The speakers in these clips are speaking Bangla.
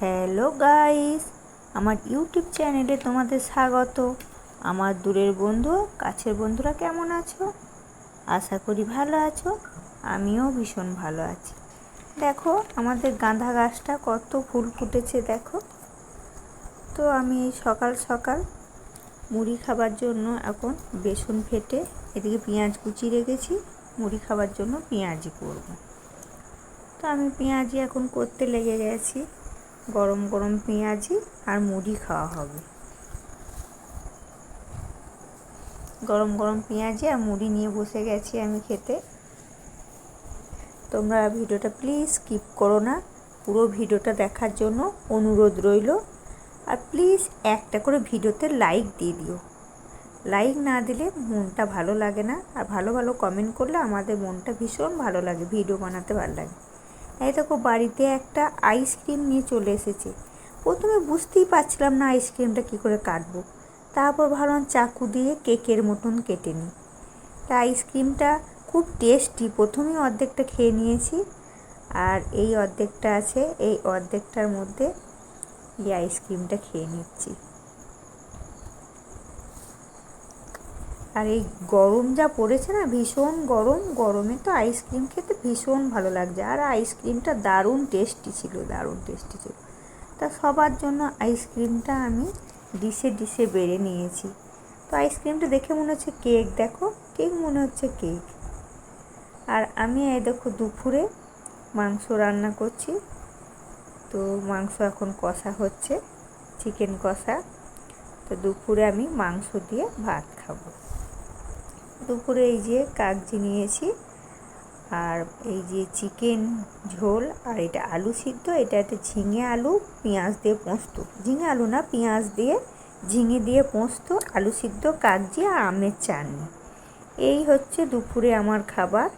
হ্যালো গাইস, আমার ইউটিউব চ্যানেলে তোমাদের স্বাগত। আমার দূরের বন্ধু, কাছের বন্ধুরা কেমন আছো? আশা করি ভালো আছো, আমিও ভীষণ ভালো আছি। দেখো, আমাদের গাঁদা গাছটা কত ফুল ফুটেছে, দেখো। তো আমি সকাল সকাল মুড়ি খাবার জন্য এখন বেসন ফেটে এদিকে পেঁয়াজ কুচি রেখেছি, মুড়ি খাবার জন্য পেঁয়াজি করব। তো আমি পেঁয়াজি এখন করতে লেগে গেছি। গরম গরম পেঁয়াজি আর মুড়ি খাওয়া হবে। গরম গরম পেঁয়াজি আর মুড়ি নিয়ে বসে গেছি আমি খেতে। তোমরা ভিডিওটা প্লিজ স্কিপ করো না, পুরো ভিডিওটা দেখার জন্য অনুরোধ রইল। আর প্লিজ একটা করে ভিডিওতে লাইক দিয়ে দিও। লাইক না দিলে মনটা ভালো লাগে না, আর ভালো ভালো কমেন্ট করলে আমাদের মনটা ভীষণ ভালো লাগে, ভিডিও বানাতে ভালো লাগে। এই দেখো, বাড়িতে একটা আইসক্রিম নিয়ে চলে এসেছে। প্রথমে বুঝতেই পারছিলাম না আইসক্রিমটা কী করে কাটবো। তারপর ভাবলাম চাকু দিয়ে কেকের মতন কেটে নিই। তা আইসক্রিমটা খুব টেস্টি প্রথমেই অর্ধেকটা খেয়ে নিয়েছি। আর এই অর্ধেকটা আছে, এই অর্ধেকটার মধ্যে এই আইসক্রিমটা খেয়ে নিচ্ছি। আর এই গরম যা পড়েছে না, ভীষণ গরম, গরমে তো আইসক্রিম খেতে ভীষণ ভালো লাগছে। আর আইসক্রিমটা দারুণ টেস্টি ছিল, দারুণ টেস্টি ছিল। তা সবার জন্য আইসক্রিমটা আমি ডিশে ডিশে বেড়ে নিয়েছি। তো আইসক্রিমটা দেখে মনে হচ্ছে কেক দেখো কেক মনে হচ্ছে কেক আর আমি এই দেখো দুপুরে মাংস রান্না করছি। তো মাংস এখন কষা হচ্ছে চিকেন কষা। তো দুপুরে আমি মাংস দিয়ে ভাত খাব। দুপুরে এই যে কাগজি নিয়েছি আর এই যে চিকেন ঝোল আর এটা আলু সিদ্ধ, এটা একটা ঝিঙে আলু, পেঁয়াজ দিয়ে পোস্ত। ঝিঙে আলু না, পেঁয়াজ দিয়ে, ঝিঙে দিয়ে পোস্ত, আলু সিদ্ধ, কাগজি আর আমের চাটনি। এই হচ্ছে দুপুরে আমার খাবার।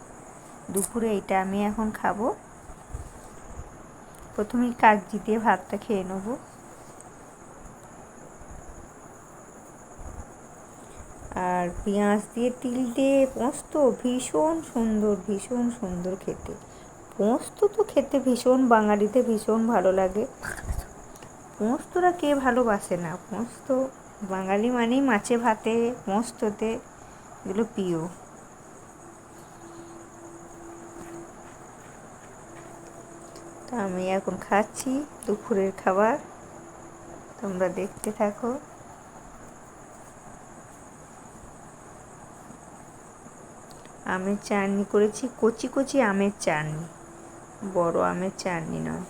দুপুরে এটা আমি এখন খাব। প্রথমেই কাগজি দিয়ে ভাতটা খেয়ে নেব। আর পেঁয়াজ দিয়ে তিল দিয়ে পোস্ত, ভীষণ সুন্দর ভীষণ সুন্দর খেতে। পোস্ত তো খেতে ভীষণ, বাঙালিতে ভীষণ ভালো লাগে। পোস্তরা কে ভালোবাসে না? পোস্ত বাঙালি মানেই মাছে ভাতে, পোস্ততে, এগুলো প্রিয়। তা আমি এখন খাচ্ছি, দুপুরের খাবার। তোমরা দেখতে থাকো। আমের চাটনি করেছি, কচি কচি আমের চাটনি। বড় আমের চাটনি নয়।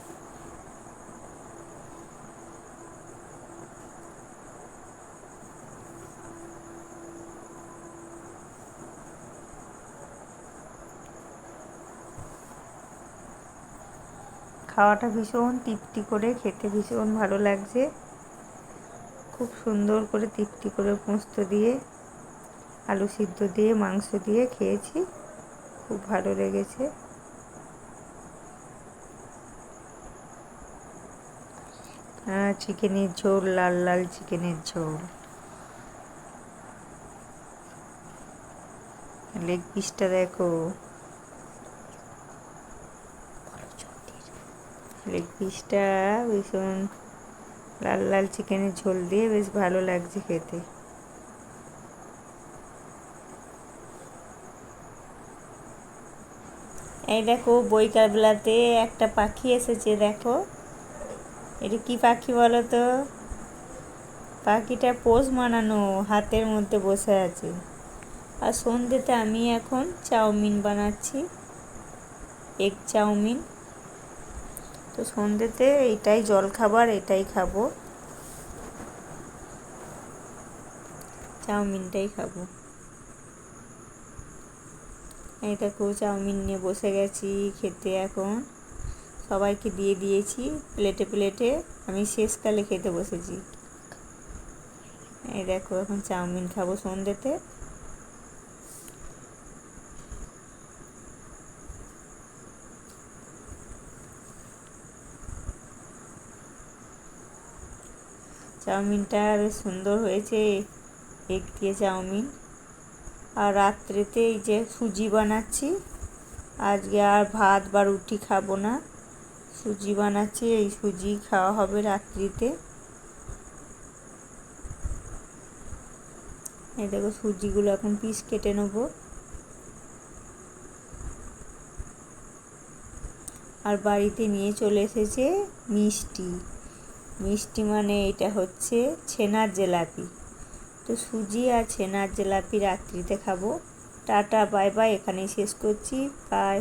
খাওয়াটা ভীষণ তৃপ্তি করে, খেতে ভীষণ ভালো লাগছে। খুব সুন্দর করে তৃপ্তি করে পোস্ত দিয়ে আলু সিদ্ধ দিয়ে, মাংস দিয়ে খেয়েছি। খুব ভালো লেগেছে। চিকেনের ঝোল, লাল লাল চিকেনের ঝোল। লেগ পিসটা দেখো। লেগ পিসটা ভীষণ লাল লাল চিকেনের ঝোল দিয়ে বেশ ভালো লাগছে খেতে। এই দেখো বইকালবেলাতে একটা পাখি এসেছে, দেখো। এটা কি পাখি বলো তো? পাখিটা পোষ মানানো হাতের মধ্যে বসে আছে। আর সন্ধ্যেতে আমি এখন চাউমিন বানাচ্ছি এগ চাউমিন। তো সন্ধ্যেতে এটাই জল খাবার এটাই খাব। চাউমিনটাই খাব। দেখো চাউমিন নিয়ে বসে গেছি খেতে এখন। সবাইকে দিয়ে দিয়েছি প্লেটে প্লেটে। আমি শেষকালে খেতে বসেছি। এই দেখো এখন চাউমিন খাব সন্ধ্যেতে। চাউমিনটা বেশ সুন্দর হয়েছে। এগ দিয়ে চাউমিন। আর রাত্রেতে এই যে সুজি বানাচ্ছি, আজকে আর ভাত বা রুটি খাব না। সুজি বানাচ্ছি, এই সুজি খাওয়া হবে রাত্রিতে। এই দেখো সুজিগুলো এখন পিস কেটে নেব। আর বাড়িতে নিয়ে চলে এসেছে মিষ্টি। মিষ্টি মানে এটা হচ্ছে ছেনার জেলাপি। তো সুজি আর ছেনার জেলাপি রাত্রিতে খাব। টাটা বাই বাই এখানেই শেষ করছি। বাই।